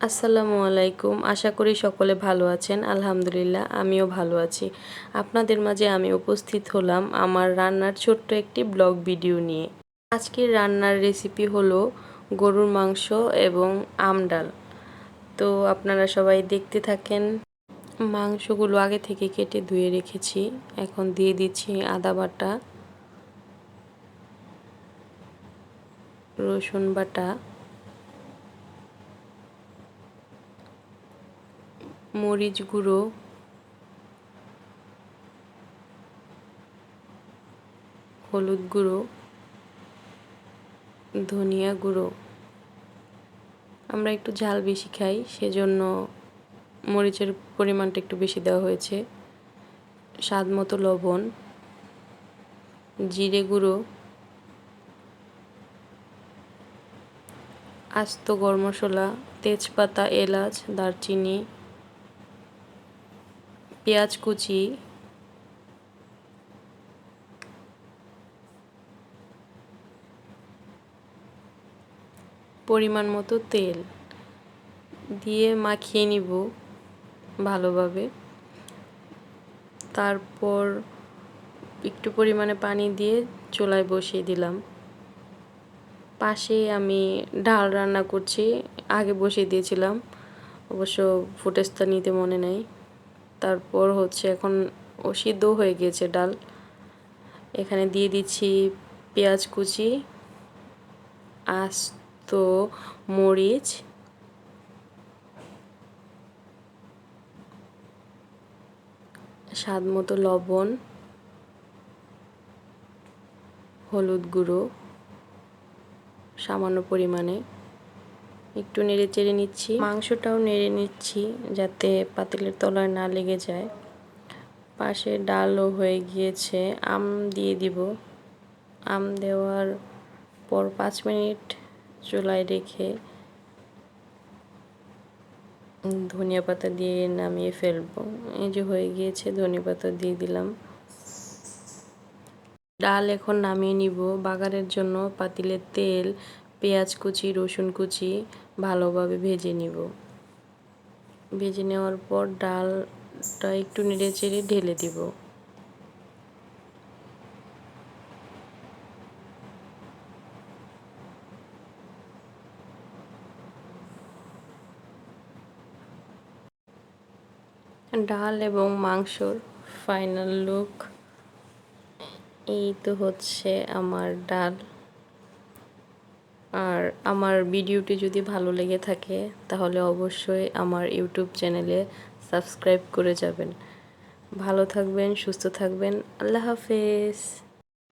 আসসালামু আলাইকুম। আশা করি সকলে ভালো আছেন। আলহামদুলিল্লাহ, আমিও ভালো আছি। আপনাদের মাঝে আমি উপস্থিত হলাম আমার রান্নার ছোট্ট একটি ব্লগ ভিডিও নিয়ে। আজকের রান্নার রেসিপি হলো গরুর মাংস এবং আমডাল তো আপনারা সবাই দেখতে থাকেন, মাংসগুলো আগে থেকে কেটে ধুয়ে রেখেছি। এখন দিয়ে দিচ্ছি আদা বাটা, রসুন বাটা মরিচ গুঁড়ো। হলুদ গুঁড়ো। ধনিয়া গুঁড়ো। আমরা একটু ঝাল বেশি খাই, সেজন্য মরিচের পরিমাণটা একটু বেশি দেওয়া হয়েছে। স্বাদ মতো লবণ। জিরে গুঁড়ো। আস্ত গরম মশলা, তেজপাতা, এলাচ, দারচিনি। পেঁয়াজ কুচি। পরিমাণ মতো তেল দিয়ে মাখিয়ে নিব ভালোভাবে। তারপর একটু পরিমাণে পানি দিয়ে চুলায় বসিয়ে দিলাম। পাশে আমি ডাল রান্না করছি, আগে বসিয়ে দিয়েছিলাম। অবশ্য ফুটেজটা নিতে মনে নেই। তারপর হচ্ছে এখন ও সিদ্ধ হয়ে গিয়েছে ডাল। এখানে দিয়ে দিচ্ছি পেঁয়াজ কুচি, আস্ত মরিচ, স্বাদ মতো লবণ, হলুদ গুঁড়ো, সামান্য পরিমাণে। একটু নেড়ে চেড়ে নিচ্ছি। মাংসটাও নেড়ে নিচ্ছি যাতে পাতিলের তলায় না লেগে যায়। পাশে ডালও হয়ে গিয়েছে। আম দিয়ে দিব। আম দেওয়ার পর পাঁচ মিনিট চুলায় রেখে ধনিয়া পাতা দিয়ে নামিয়ে ফেলব। এই যে হয়ে গিয়েছে, ধনিয়া পাতা দিয়ে দিলাম। ডাল এখন নামিয়ে নিব। বাগারের জন্য পাতিলের তেল পেঁয়াজ কুচি, রসুন কুচি ভালোভাবে ভেজে নিব। ভেজে নেওয়ার পর ডালটা একটু নেড়ে চেড়ে ঢেলে দিব। ডাল এবং মাংসর ফাইনাল লুক, এই তো হচ্ছে আমার ডাল। আর আমার ভিডিওটি যদি ভালো লেগে থাকে, তাহলে অবশ্যই আমার ইউটিউব চ্যানেলে সাবস্ক্রাইব করে যাবেন। ভালো থাকবেন, সুস্থ থাকবেন, আল্লাহ হাফেজ।